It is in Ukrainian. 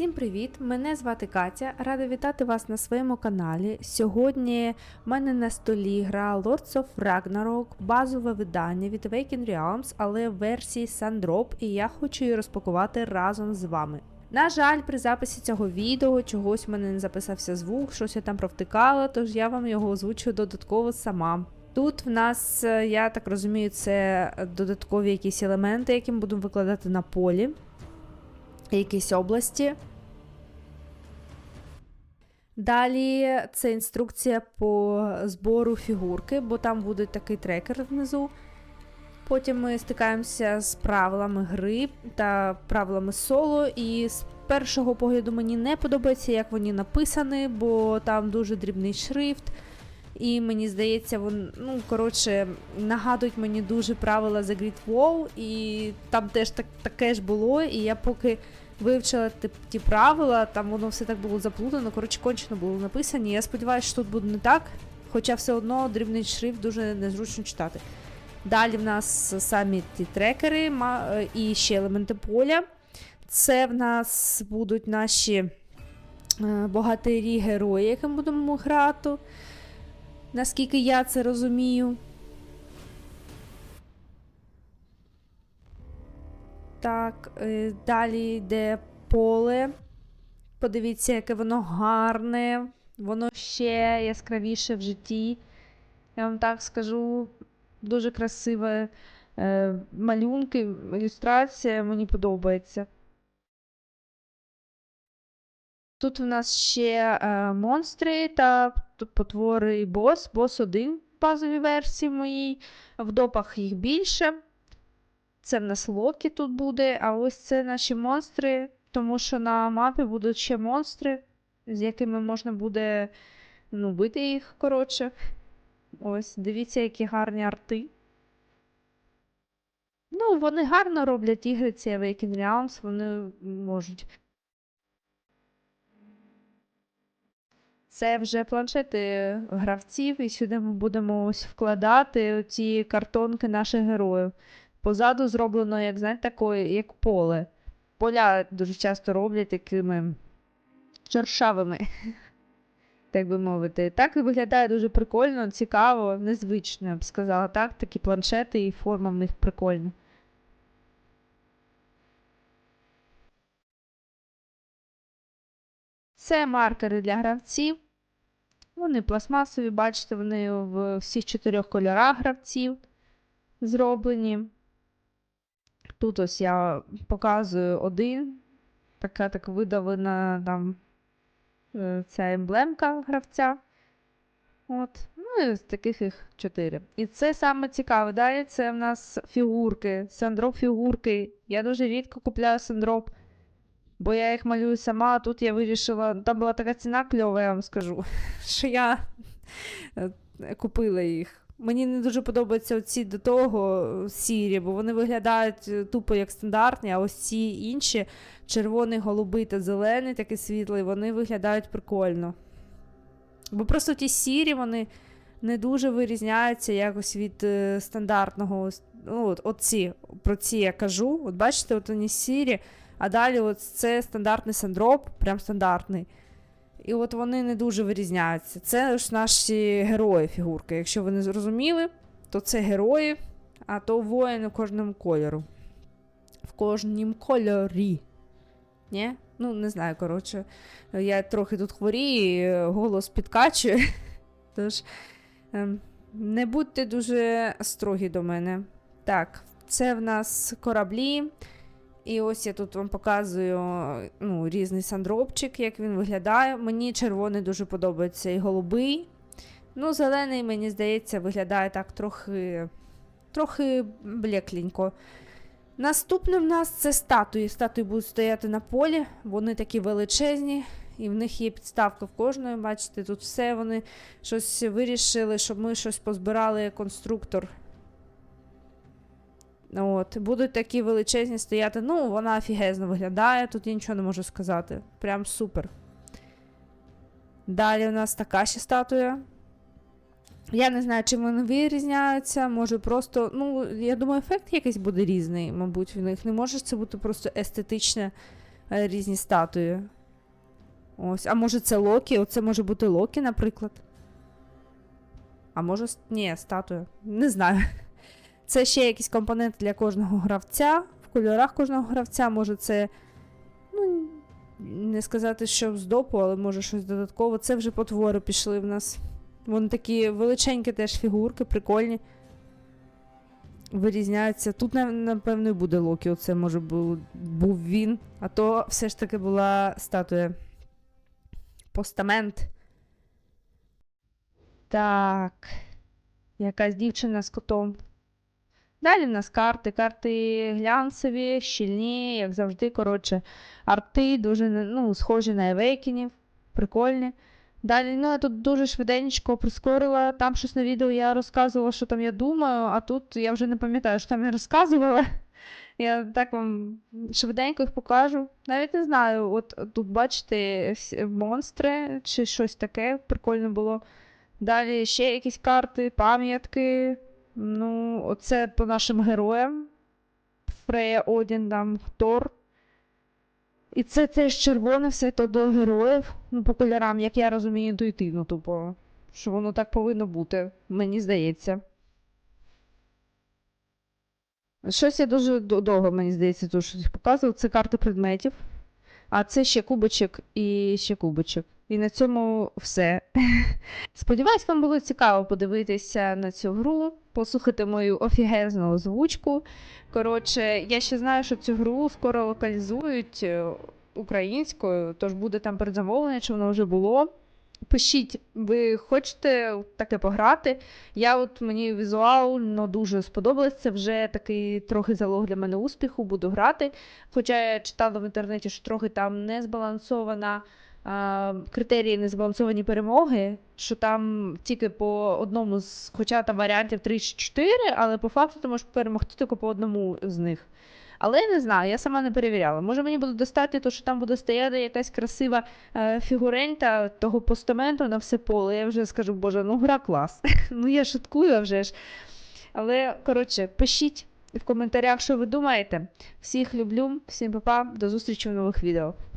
Всім привіт! Мене звати Катя. Рада вітати вас на своєму каналі. Сьогодні в мене на столі гра Lords of Ragnarok, базове видання від Awaken Realms, але в версії Sandrop, і я хочу її розпакувати разом з вами. На жаль, при записі цього відео чогось в мене не записався звук, щось я там провтикала, тож я вам його озвучую додатково сама. Тут в нас, е, я так розумію, це додаткові якісь елементи, які ми будемо викладати на полі якісь області. Далі це інструкція по збору фігурки, бо там буде такий трекер внизу. Потім ми стикаємося з правилами гри та правилами соло. І з першого погляду мені не подобається, як вони написані, бо там дуже дрібний шрифт. І мені здається, вон, ну, коротше, нагадують мені дуже правила The Great Wall, і там теж так, таке ж було. І я поки вивчила ті, ті правила, там воно все так було заплутано, коротше, кончено було написано. Я сподіваюся, що тут буде не так, хоча все одно дрібний шрифт дуже незручно читати. Далі в нас самі ті трекери е, і ще елементи поля. Це в нас будуть наші е, богатирі герої, яким будемо грати. Наскільки я це розумію. Так, е, далі йде поле. Подивіться, яке воно гарне. Воно ще яскравіше в житті. Я вам так скажу, дуже красиве е, малюнки, ілюстрація, мені подобається. Тут в нас ще е, монстри та потвори бос. Бос один в базовій версії моїй. В допах їх більше. Це в нас Локі тут буде, а ось це наші монстри, тому що на мапі будуть ще монстри, з якими можна буде ну, бити їх, коротше. Ось, дивіться, які гарні арти. Ну, вони гарно роблять ігри, ці Awaken Realms, вони можуть. Це вже планшети гравців, і сюди ми будемо ось вкладати ці картонки наших героїв. Позаду зроблено, як знаєте, такої, як поле. Поля дуже часто роблять такими шершавими, так би мовити. Так виглядає дуже прикольно, цікаво, незвично, я б сказала так. Такі планшети і форма в них прикольна. Це маркери для гравців. Вони пластмасові, бачите, вони в всіх чотирьох кольорах гравців зроблені. Тут ось я показую один. Така так видавлена там е, ця емблемка гравця. От. Ну і з таких їх чотири. І це саме цікаве. Далі це в нас фігурки, сандроп фігурки. Я дуже рідко купляю сандроп, бо я їх малюю сама, а тут я вирішила. Там була така ціна кльова, я вам скажу, що я е, купила їх. Мені не дуже подобаються оці до того сірі, бо вони виглядають е, тупо як стандартні, а ось ці інші червоний, голубий та зелений, такий світлий, вони виглядають прикольно. Бо просто ті сірі, вони не дуже вирізняються якось від е, стандартного. Ну, от, оці, про ці я кажу. От бачите, от вони сірі, а далі от це стандартний сандроп, прям стандартний. І от вони не дуже вирізняються. Це ж наші герої фігурки. Якщо ви не зрозуміли, то це герої, а то воїни в кожному кольору. В кожнім кольорі. Ні? Ну, не знаю, коротше. Я трохи тут хворію, голос підкачує. Тож, ем, не будьте дуже строгі до мене. Так, це в нас кораблі. І ось я тут вам показую ну, різний сандропчик, як він виглядає. Мені червоний дуже подобається і голубий. Ну, зелений, мені здається, виглядає так трохи трохи блекленько. Наступне в нас це статуї. Статуї будуть стояти на полі, вони такі величезні, і в них є підставка в кожної. Бачите, тут все вони щось вирішили, щоб ми щось позбирали конструктор. От, будуть такі величезні стояти. Ну, вона офігезно виглядає, тут я нічого не можу сказати. Прям супер. Далі у нас така ще статуя. Я не знаю, чим вони вирізняються. Може просто. Ну, я думаю, ефект якийсь буде різний, мабуть, в них. Не може це бути просто естетичне е, різні статуї. Ось, а може це Локі? Оце може бути Локі, наприклад. А може. Ні, статуя. Не знаю. Це ще якісь компоненти для кожного гравця. В кольорах кожного гравця. Може, це. Ну, не сказати, що з допу, але може щось додатково. Це вже потвори пішли в нас. Вони такі величенькі теж фігурки, прикольні. Вирізняються. Тут, напевно, і буде Локі. Оце може був, був він. А то все ж таки була статуя. Постамент. Так. Якась дівчина з котом. Далі в нас карти. Карти глянцеві, щільні, як завжди, коротше, арти, дуже ну, схожі на Евейкінів. Прикольні. Далі, ну, я тут дуже швиденько прискорила. Там щось на відео я розказувала, що там я думаю, а тут я вже не пам'ятаю, що там я розказувала. Я так вам швиденько їх покажу. Навіть не знаю, от тут бачите монстри чи щось таке, прикольно було. Далі ще якісь карти, пам'ятки. Ну, оце по нашим героям. Фрея Одін, там Тор. І це теж червоне все то до героїв. Ну, по кольорам, як я розумію, інтуїтивно, тупо. Що воно так повинно бути, мені здається. Щось я дуже довго, мені здається, тут щось показував. Це карти предметів. А це ще кубочок і ще кубочок. І на цьому все. Сподіваюсь, вам було цікаво подивитися на цю гру, послухати мою офігезну озвучку. Коротше, я ще знаю, що цю гру скоро локалізують е, українською, тож буде там передзамовлення, чи воно вже було. Пишіть, ви хочете таке пограти. Я от мені візуально дуже сподобалось. Вже такий трохи залог для мене успіху, буду грати. Хоча я читала в інтернеті, що трохи там не збалансована критерії незбалансовані перемоги, що там тільки по одному з, хоча там варіантів 3 чи 4, але по факту ти можеш перемогти тільки по одному з них. Але я не знаю, я сама не перевіряла. Може мені буде достатньо, то що там буде стояти якась красива е, фігурента того постаменту на все поле. Я вже скажу, боже, ну гра клас. ну я шуткую вже ж. Але, коротше, пишіть в коментарях, що ви думаєте. Всіх люблю, всім па-па, до зустрічі в нових відео.